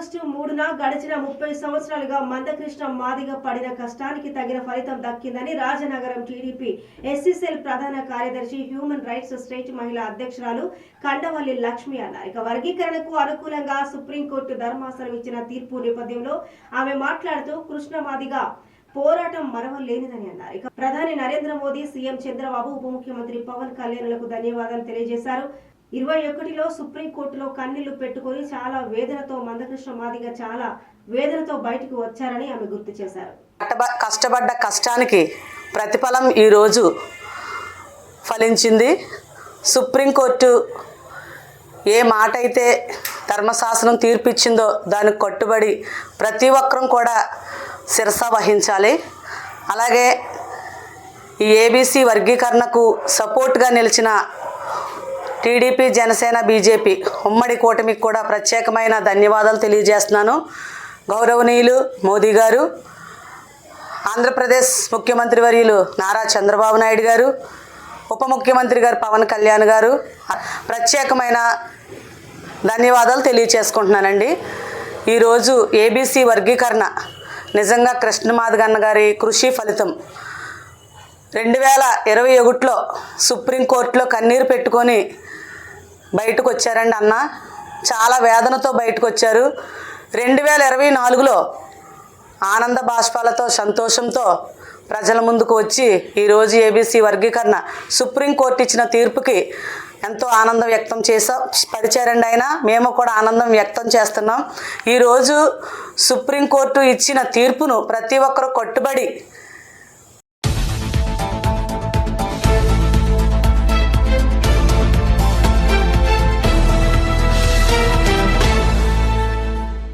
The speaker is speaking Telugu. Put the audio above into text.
ఆగస్టు మూడున గడిచిన ముప్పై సంవత్సరాలుగా మందకృష్ణ మాదిగ పడిన కష్టానికి తగిన ఫలితం దక్కిందని రాజనగరం టీడీపీ ఎస్సీసెల్ ప్రధాన కార్యదర్శి హ్యూమన్ రైట్స్ స్టేట్ మహిళా అధ్యక్షురాలు కండవల్లి లక్ష్మి అన్నారు. ఇక వర్గీకరణకు అనుకూలంగా సుప్రీంకోర్టు ధర్మాసనం ఇచ్చిన తీర్పు నేపథ్యంలో ఆమె మాట్లాడుతూ కృష్ణ మాదిగ పోరాటం మరవలేనిదని అన్నారు. ఇక ప్రధాని నరేంద్ర మోదీ సీఎం చంద్రబాబు ఉప ముఖ్యమంత్రి పవన్ కళ్యాణ్లకు ధన్యవాదాలు తెలియజేశారు. ఇరవై ఒకటిలో సుప్రీంకోర్టులో కన్నీళ్ళు పెట్టుకొని చాలా వేదనతో మందకృష్ణ మాదిగ చాలా వేదనతో బయటకు వచ్చారని ఆమె గుర్తు చేశారు. కష్టపడ్డ కష్టానికి ప్రతిఫలం ఈరోజు ఫలించింది. సుప్రీంకోర్టు ఏ మాట అయితే ధర్మశాస్త్రం తీర్పిచ్చిందో దానికి కట్టుబడి ప్రతి ఒక్కరం కూడా శిరస వహించాలి. అలాగే ఈ ఏబీసీ వర్గీకరణకు సపోర్ట్గా నిలిచిన టీడీపీ జనసేన బీజేపీ ఉమ్మడి కూటమికి కూడా ప్రత్యేకమైన ధన్యవాదాలు తెలియజేస్తున్నాను. గౌరవనీయులు మోదీ గారు ఆంధ్రప్రదేశ్ ముఖ్యమంత్రి వర్యులు నారా చంద్రబాబు నాయుడు గారు ఉప ముఖ్యమంత్రి గారు పవన్ కళ్యాణ్ గారు ప్రత్యేకమైన ధన్యవాదాలు తెలియచేసుకుంటున్నానండి. ఈరోజు ఏబీసీ వర్గీకరణ నిజంగా కృష్ణమాధగన్న గారి కృషి ఫలితం. రెండు వేల ఇరవై ఒకటిలో సుప్రీంకోర్టులో కన్నీరు పెట్టుకొని బయటకు వచ్చారండి అన్న. చాలా వేదనతో బయటకు వచ్చారు రెండు వేల ఇరవై నాలుగులో ఆనంద బాష్పాలతో సంతోషంతో ప్రజల ముందుకు వచ్చి ఈరోజు ఏబీసీ వర్గీకరణ సుప్రీంకోర్టు ఇచ్చిన తీర్పుకి ఎంతో ఆనందం వ్యక్తం చేసా పరిచారండి ఆయన. మేము కూడా ఆనందం వ్యక్తం చేస్తున్నాం. ఈరోజు సుప్రీంకోర్టు ఇచ్చిన తీర్పును ప్రతి ఒక్కరు కట్టుబడి